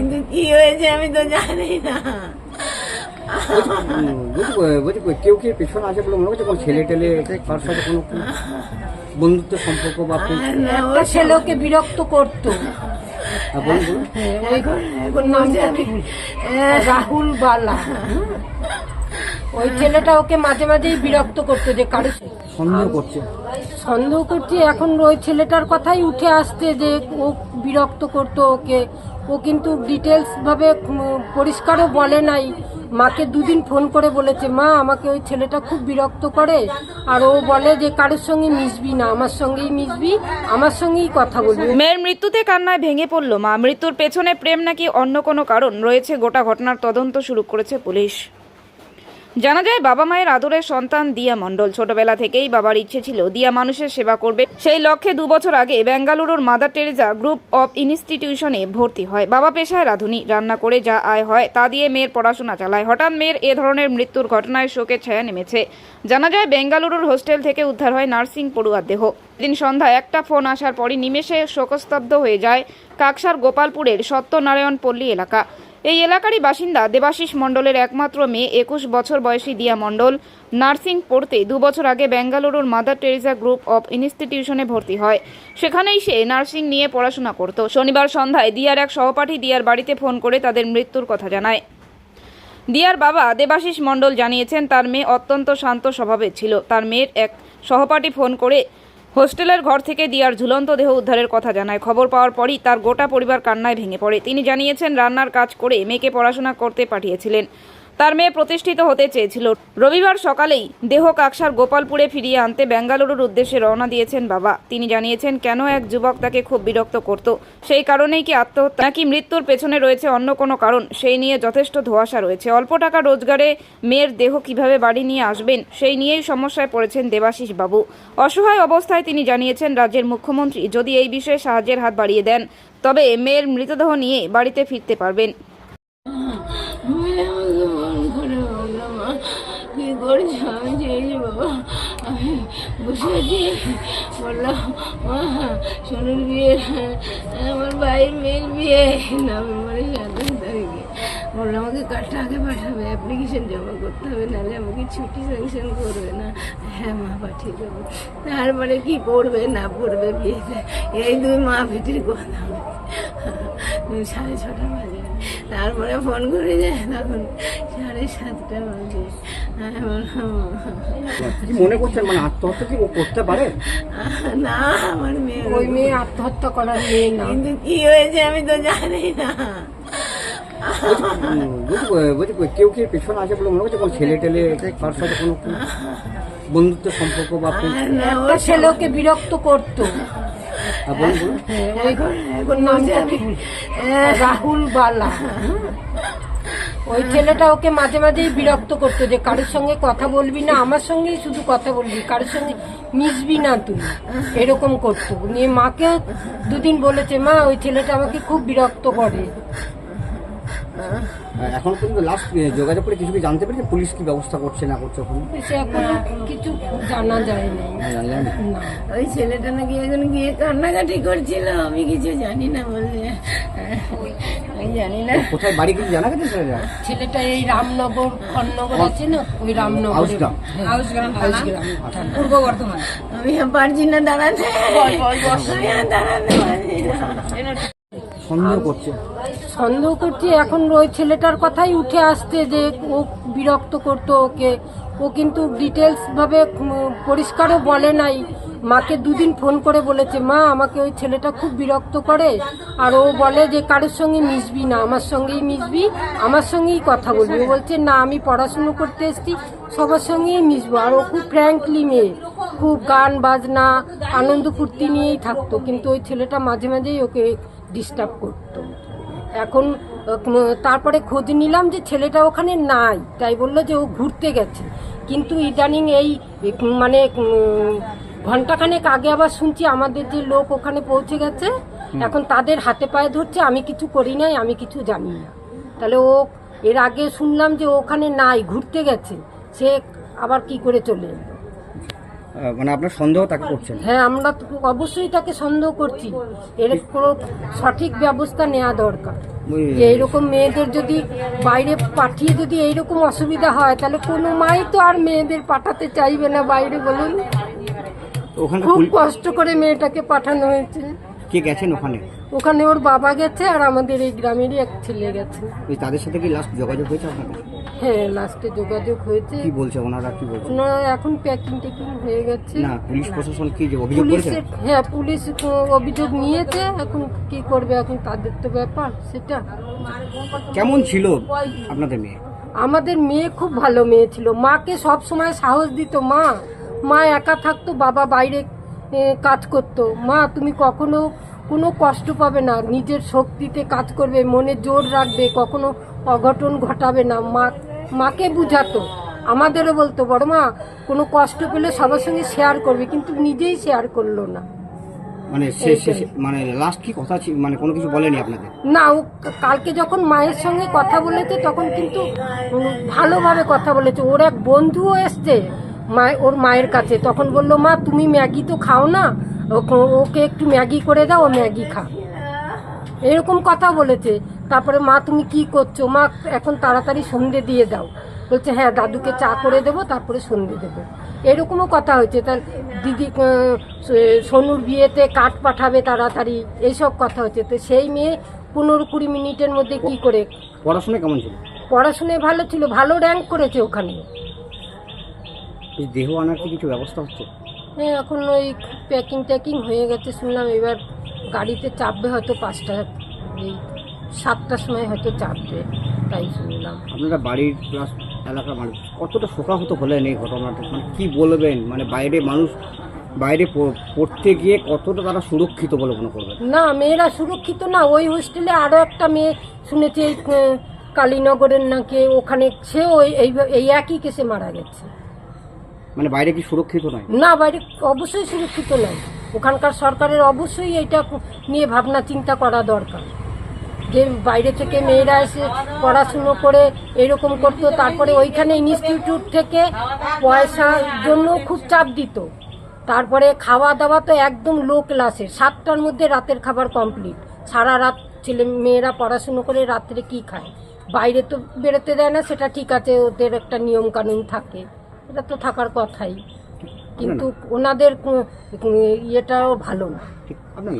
কিন্তু কি হয়েছে আমি তো জানি না। বলছি, কেউ কি পেছনে আছে বলে মনে কোনো ছেলে টেলে কার সাথে কোনো বন্ধুত্ব সম্পর্ক বা একটা ছেলে ওকে বিরক্ত করতো। রাহুল বালা। ওই ছেলেটা ওকে মাঝে মাঝেই বিরক্ত করতো যে কারও সন্দেহ করছে। সন্দেহ করছি এখন ওই ছেলেটার কথাই উঠে আসছে যে ও বিরক্ত করতো ওকে। ও কিন্তু ডিটেলস ভাবে পরিষ্কারও বলে নাই। মাকে দুদিন ফোন করে বলেছে মা আমাকে ওই ছেলেটা খুব বিরক্ত করে। আর ও বলে যে কারোর সঙ্গে মিশবি না আমার সঙ্গেই মিশবি আমার সঙ্গেই কথা বলবি। মেয়ের মৃত্যুতে কান্নায় ভেঙে পড়ল মা। মৃত্যুর পেছনে প্রেম নাকি অন্য কোনো কারণ? রয়েছে গোটা ঘটনার তদন্ত শুরু করেছে পুলিশ। জানা যায়, বাবা মায়ের আদরের সন্তান দিয়া মণ্ডল। ছোটবেলা থেকেই বাবার ইচ্ছে ছিল, দিয়া মানুষের সেবা করবে। সেই লক্ষ্যে দু বছর আগে বেঙ্গালুরুর মাদার টেরেজা গ্রুপ অফ ইনস্টিটিউশনে ভর্তি হয়। বাবা পেশায় রাঁধুনি, রান্না করে যা আয় হয়, তা দিয়ে মেয়ের পড়াশোনা চালায়। হঠাৎ মেয়ের এ ধরনের মৃত্যুর ঘটনায় শোকে ছায়া নেমেছে। জানা যায়, বেঙ্গালুরুর হোস্টেল থেকে উদ্ধার হয় নার্সিং পড়ুয়ার দেহ। দিন সন্ধ্যায় একটা ফোন আসার পরই নিমেষে শোকস্তব্ধ হয়ে যায় কাকসার গোপালপুরের সত্যনারায়ণ পল্লী এলাকা। এই এলাকারই বাসিন্দা দেবাশিস মণ্ডলের একমাত্র মেয়ে, একুশ বছর বয়সী দিয়া মণ্ডল। নার্সিং পড়তে দু বছর আগে বেঙ্গালুরুর মাদার টেরেজা গ্রুপ অফ ইনস্টিটিউশনে ভর্তি হয়। সেখানেই সে নার্সিং নিয়ে পড়াশোনা করত। শনিবার সন্ধ্যায় দিয়ার এক সহপাঠী দিয়ার বাড়িতে ফোন করে তাদের মৃত্যুর কথা জানায়। দিয়ার বাবা দেবাশিস মণ্ডল জানিয়েছেন, তার মেয়ে অত্যন্ত শান্ত স্বভাবের ছিল। তার মেয়ের এক সহপাঠী ফোন করে হোস্টেলের ঘর থেকে দিয়ার ঝুলন্ত দেহ উদ্ধারের কথা জানায়। খবর পাওয়ার পরই তার গোটা পরিবার কান্নায় ভেঙে পড়ে। তিনি জানিয়েছেন, রান্নার কাজ করে মেয়েকে পড়াশোনা করতে পাঠিয়েছিলেন। তার মেয়ে প্রতিষ্ঠিত হতে চেয়েছিল। রবিবার সকালেই দেহ কাকসার গোপালপুরে ফিরিয়ে আনতে বেঙ্গালুরুর উদ্দেশ্যে রওনা দিয়েছেন বাবা। তিনি জানিয়েছেন, কেন এক যুবক তাকে খুব বিরক্ত করত? সেই কারণেই কি আত্মহত্যা? নাকি মৃত্যুর পেছনে রয়েছে অন্য কোনো কারণ? সেই নিয়ে যথেষ্ট ধোঁয়াশা রয়েছে। অল্প টাকা রোজগারে মেয়ের দেহ কীভাবে বাড়ি নিয়ে আসবেন? সেই নিয়েই সমস্যায় পড়েছেন দেবাশিস বাবু। অসহায় অবস্থায় তিনি জানিয়েছেন, রাজ্যের মুখ্যমন্ত্রী যদি এই বিষয়ে সাহায্যের হাত বাড়িয়ে দেন, তবে মেয়ের মৃতদেহ নিয়ে বাড়িতে ফিরতে পারবেন। করছ আমি চেয়েছি বাবা আমি বসে আছি বললাম, মা, সোনুর বিয়ে, আমার ভাইয়ের মেয়ের বিয়ে। নভেম্বরের সাতাশ তারিখে বলল আমাকে কার্ডটা আগে পাঠাবে অ্যাপ্লিকেশন জমা করতে হবে, নাহলে আমাকে ছুটি স্যাংশন করবে না। হ্যাঁ মা, পাঠিয়ে দেবো। তারপরে কি পড়বে, না পড়বে বিয়েতে, এই দুই মা বেটির কথা সাড়ে ছটা বাজে। তারপরে ফোন করে যায় তখন সাড়ে সাতটা বাজে। কি মনে করছেন মানে আত্মহত্যা কি করতে পারে? না আমার মেয়ে ওই মেয়ে আত্মহত্যা করার মেয়ে না। কিন্তু কি হয়েছে আমি তো জানি না। কেউ কি পেছনে আছে বলে মনে কোনো ছেলে টেলে কার সাথে কোনো বন্ধুত্ব সম্পর্ক বা আপনি আর না, ও একটা ছেলে ওকে বিরক্ত করতো। রাহুল বালা। ওই ছেলেটা ওকে মাঝে মাঝেই বিরক্ত করতো যে কারোর সঙ্গে কথা বলবি না আমার সঙ্গেই শুধু কথা বলবি কারোর সঙ্গে মিশবি না তুই। এরকম করতো। নিয়ে মাকেও দুদিন বলেছে মা ওই ছেলেটা আমাকে খুব বিরক্ত করে। এখন পর্যন্ত লাস্ট যোগাযোগ করে কিছু কি জানতে পেরেছে? পুলিশ কি ব্যবস্থা করছে না করছে ওখানে? সে এখন কিছু জানা যায় না হ্যাঁ, জানলেন না। ওই ছেলেটা নাকি এখন গিয়ে কান্নাকাটি করছিল আমি কিছু জানি না বলছে। আমি জানি না। কোথায় বাড়ি কিছু জানা গেছে ছেলেটা এই রামনগর খন্নগর আছে না? ওই রামনগর। হাউসগ্রাম। হাউসগ্রাম হাউসগ্রাম পূর্ব বর্ধমান। আমি পারছি না দাঁড়াতে। আমি আর দাঁড়াতে পারছি না। সন্দেহ করছে? সন্দেহ করছি, এখন ওই ছেলেটার কথাই উঠে আসছে যে ও বিরক্ত করতো ওকে। ও কিন্তু ডিটেলস ভাবে পরিষ্কারও বলে নাই। মাকে দুদিন ফোন করে বলেছে, মা, আমাকে ওই ছেলেটা খুব বিরক্ত করে। আর ও বলে যে, কারোর সঙ্গে মিশবি না, আমার সঙ্গেই মিশবি, আমার সঙ্গেই কথা বলবি। ও বলছে, না, আমি পড়াশুনো করতে এসেছি, সবার সঙ্গেই মিশবো। আর ও খুব ফ্র্যাঙ্কলি মেয়ে, খুব গান বাজনা, আনন্দ ফুর্তি নিয়েই থাকতো। কিন্তু ওই ছেলেটা মাঝে মাঝেই ওকে ডিস্টার্ব করতো। এখন তারপরে খোঁজ নিলাম যে ছেলেটা ওখানে নাই তাই বলল যে ও ঘুরতে গেছে। কিন্তু ইদানিং এই মানে ঘন্টাখানেক আগে আবার শুনছি আমাদের যে লোক ওখানে পৌঁছে গেছে এখন তাদের হাতে পায়ে ধরছে আমি কিছু করি নাই আমি কিছু জানি না। তাহলে ও এর আগে শুনলাম যে ওখানে নাই ঘুরতে গেছে সে আবার কি করে চলে মানে আপনার সন্দেহ তাকে করছেন? হ্যাঁ আমরা তো অবশ্যই তাকে সন্দেহ করছি। এর কোনো সঠিক ব্যবস্থা নেওয়া দরকার। যে এইরকম মেয়েদের যদি বাইরে পাঠিয়ে যদি এইরকম অসুবিধা হয় তাহলে কোনো মাই তো আর মেয়েদের পাঠাতে চাইবে না বাইরে বলুন। খুব কষ্ট করে মেয়েটাকে পাঠানো হয়েছে। কে গেছেন ওখানে? ওখানে ওর বাবা গেছে আর আমাদের এই গ্রামেরই এক ছেলে গেছে। তাদের সাথে কি লাস্ট যোগাযোগ হয়েছে আপনাদের? হ্যাঁ লাস্টে যোগাযোগ হয়েছে। কি বলছে? ওনারা কি বলছে? ওনারা এখন প্যাকিং টেকিং হয়ে গেছে। না পুলিশ প্রশাসন কি যে অভিযোগ করেছে? হ্যাঁ পুলিশ অভিযোগ নিয়েছে। এখন কি করবে? এখন তাদের তো ব্যাপার সেটা। কেমন ছিল আপনাদের মেয়ে? আমাদের মেয়ে খুব ভালো মেয়ে ছিল। মাকে সব সময় সাহস দিত মা। মা একা থাকতো বাবা বাইরে কাজ করতো। মা তুমি কখনো কোনো কষ্ট পাবে না। নিজের শক্তিতে কাজ করবে মনে জোর রাখবে কখনো অঘটন ঘটাবে না। মা মাকে বুঝাতো। আমাদেরও বলতো বড় মা কোনো কষ্ট পেলে সবার সঙ্গে শেয়ার করবে। কিন্তু নিজেই শেয়ার করল না। মানে মানে লাস্ট কি কথা মানে কোনো কিছু বলেনি আপনাদের? না ও কালকে যখন মায়ের সঙ্গে কথা বলেছে তখন কিন্তু ভালোভাবে কথা বলেছে। ওর এক বন্ধুও এসছে মায় ওর মায়ের কাছে। তখন বলল মা তুমি ম্যাগি তো খাও না? ওকে- ওকে একটু ম্যাগি করে দাও ও ম্যাগি খা। এরকম কথা বলেছে। তারপরে মা তুমি কি করছ? মা এখন তাড়াতাড়ি সন্ধে দিয়ে দাও। বলছে হ্যাঁ দাদুকে চা করে দেবো তারপরে সন্ধে দেবো। এরকমও কথা হয়েছে। তার দিদি সোনুর বিয়েতে কাঠ পাঠাবে তাড়াতাড়ি এইসব কথা হচ্ছে তো সেই মেয়ে পনেরো কুড়ি মিনিটের মধ্যে কি করে? পড়াশোনা কেমন ছিল? পড়াশুনায় ভালো ছিল ভালো র্যাঙ্ক করেছে ওখানে। দেহ আনার কি কিছু ব্যবস্থা হচ্ছে? হ্যাঁ এখন ওই প্যাকিং ট্যাকিং হয়ে গেছে শুনলাম এবার গাড়িতে চাপবে হয়তো পাঁচটা এই সাতটার সময় হয়তো চাপবে তাই শুনলাম। আপনারা বাড়ির প্লাস এলাকার মানুষ কতটা শোকাহত হলেন এই ঘটনাটা? মানে কি বলবেন? মানে বাইরে মানুষ বাইরে পড়তে গিয়ে কতটা তারা সুরক্ষিত বলে মনে করবেন? না মেয়েরা সুরক্ষিত না। ওই হোস্টেলে আরও একটা মেয়ে শুনেছি এই কালীনগরের নাকি ওখানে সেও এই এই- এই একই কেসে মারা গেছে। মানে বাইরে কি সুরক্ষিত নয় না বাইরে অবশ্যই সুরক্ষিত নয় ওখানকার সরকারের অবশ্যই এটা নিয়ে ভাবনা চিন্তা করা দরকার। যে বাইরে থেকে মেয়েরা এসে পড়াশুনো করে এরকম করতো তারপরে ওইখানে ইনস্টিটিউট থেকে পয়সার জন্য খুব চাপ দিত। তারপরে খাওয়া দাওয়া তো একদম লো ক্লাসের সাতটার মধ্যে রাতের খাবার কমপ্লিট সারা রাত ছেলে মেয়েরা পড়াশুনো করে রাত্রে কি খায়? বাইরে তো বেরোতে দেয় না সেটা ঠিক আছে ওদের একটা নিয়ম কানুন থাকে। এটা তো থাকার কথাই। কিন্তু ওনাদের ইয়েটাও ভালো না। ঠিক আপনার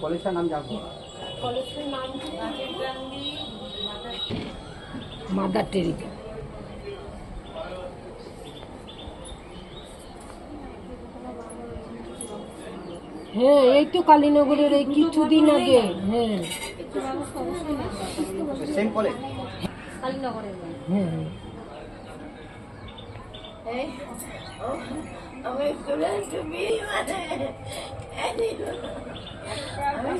নাম কলেজটার নাম জানব মাদার টেরিজা হ্যাঁ এই তো কালীনগরের এই কিছুদিন আগে। হ্যাঁ। সেম কলেজ হ্যাঁ আমি মানে আমি মরে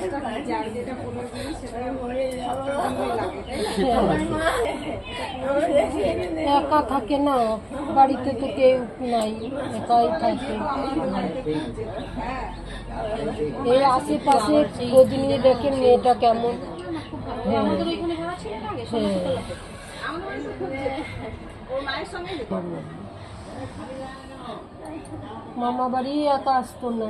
যাব আমার মা আমাদের ছেড়ে দে। একা থাকে না, বাড়িতে তো কেউ নাই, একাই থাকে। এই আশেপাশে খোঁজ নিয়ে দেখেন মেয়েটা কেমন। হ্যাঁ মামা বাড়ি একা আসতো না।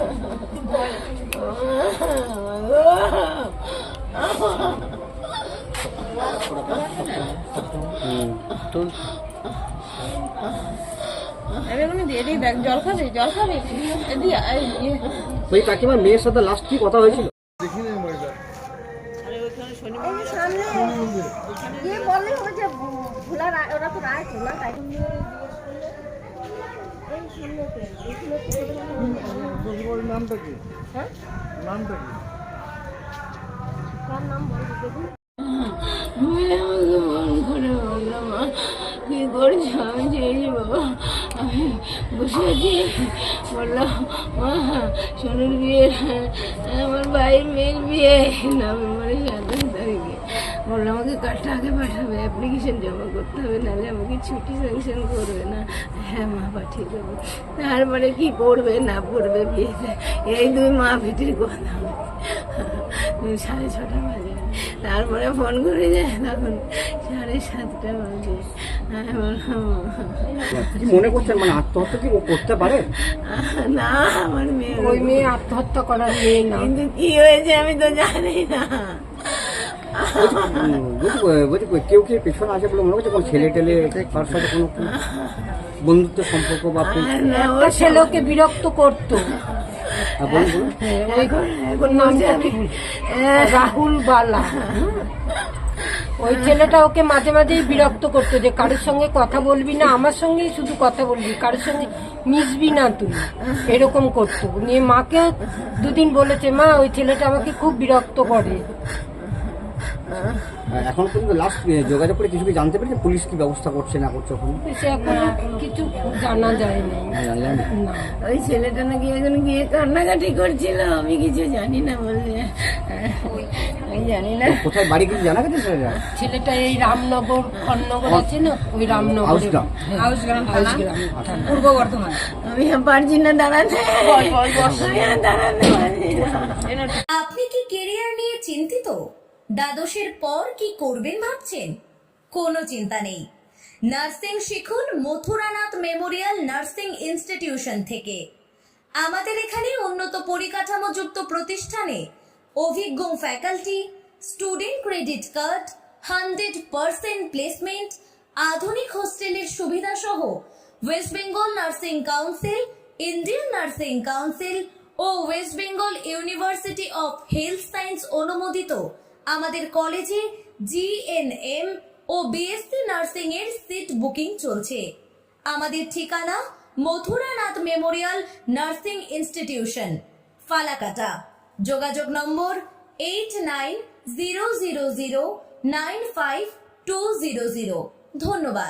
পর ওই কাকিমার মেয়ের সাথে লাস্ট কি কথা হয়েছিল? নামটা কি? নামটা কি? মেয়ে আমি চেয়েছি বাবা আমি বসে আছি বলল মা, সোনুর বিয়ে, আমার ভাইয়ের মেয়ের বিয়ে। নভেম্বরের সাতাশ তারিখে বলল, আমাকে কার্ডটা আগে পাঠাবে অ্যাপ্লিকেশন জমা করতে হবে, নাহলে আমাকে ছুটি স্যাংশন করবে না। হ্যাঁ মা, পাঠিয়ে দেবো। তারপরে কি পড়বে, না পড়বে বিয়েতে, এই দুই মা বেটির কথা। সাড়ে ছটা বাজে। তারপরে ফোন করে যায় তখন সাড়ে সাতটা বাজে। আমি মনে করছেন মানে আত্মহত্যা কি ও করতে পারে? না আমার মেয়ে ওই মেয়ে আত্মহত্যা করার মেয়ে না। কিন্তু কি হয়েছে আমি তো জানি না। বলছি কেউ কি পেছনে আছে বলে মনে করছে? কোনো ছেলে টেলে কার সাথে কোনো বন্ধুত্বের সম্পর্ক বা কোনো- আর না একটা ছেলে ওকে বিরক্ত করতো। হ্যাঁ। হ্যাঁ? রাহুল বালা। ওই ছেলেটা ওকে মাঝে মাঝেই বিরক্ত করতো যে কারোর সঙ্গে কথা বলবি না, আমার সঙ্গেই শুধু কথা বলবি, কারোর সঙ্গে মিশবি না তুই। এরকম করতো। নিয়ে মাকে দুদিন বলেছে, মা, ওই ছেলেটা আমাকে খুব বিরক্ত করে। এখন পর্যন্ত লাস্ট যোগাযোগ করে কিছু কি জানতে পেরেছে? পুলিশ কি ব্যবস্থা করছে না করছে এখন কিছু জানা যায় না হ্যাঁ, না। ওই ছেলেটা নাকি এখন গিয়ে কান্নাকাটি করছিল আমি কিছু জানি না বললে। আমি জানি না। কোথায়? বাড়ি কিছু জানা গেছে ছেলেটা? এই রামনগর খননগর আছে না? ওই রামনগর। হাউসগ্রাম। হাউসগ্রাম পূর্ব বর্ধমান। আমি পারছি না দাঁড়াতে। আমি দাঁড়াতে আপনি কি কেরিয়ার নিয়ে চিন্তিত? দ্বাদশের পর কি করবেন ভাবছেন? কোনো চিন্তা নেই। নার্সিং শিখুন মথুরানাথ মেমোরিয়াল নার্সিং ইনস্টিটিউশন থেকে। আমাদের এখানে উন্নত পরিকাঠামোযুক্ত প্রতিষ্ঠানে অভিজ্ঞ faculty, student credit card, hundred percent placement, আধুনিক হোস্টেলের সুবিধা সহ West Bengal nursing council, Indian nursing council O West Bengal university of health science অনুমোদিত আমাদের কলেজে জিএনএম ও বিএসসি নার্সিং এর সিট বুকিং চলছে। আমাদের ঠিকানা Mathuranath memorial nursing institution, Falakata. যোগাযোগ number eight nine zero zero zero nine five two zero zero ধন্যবাদ।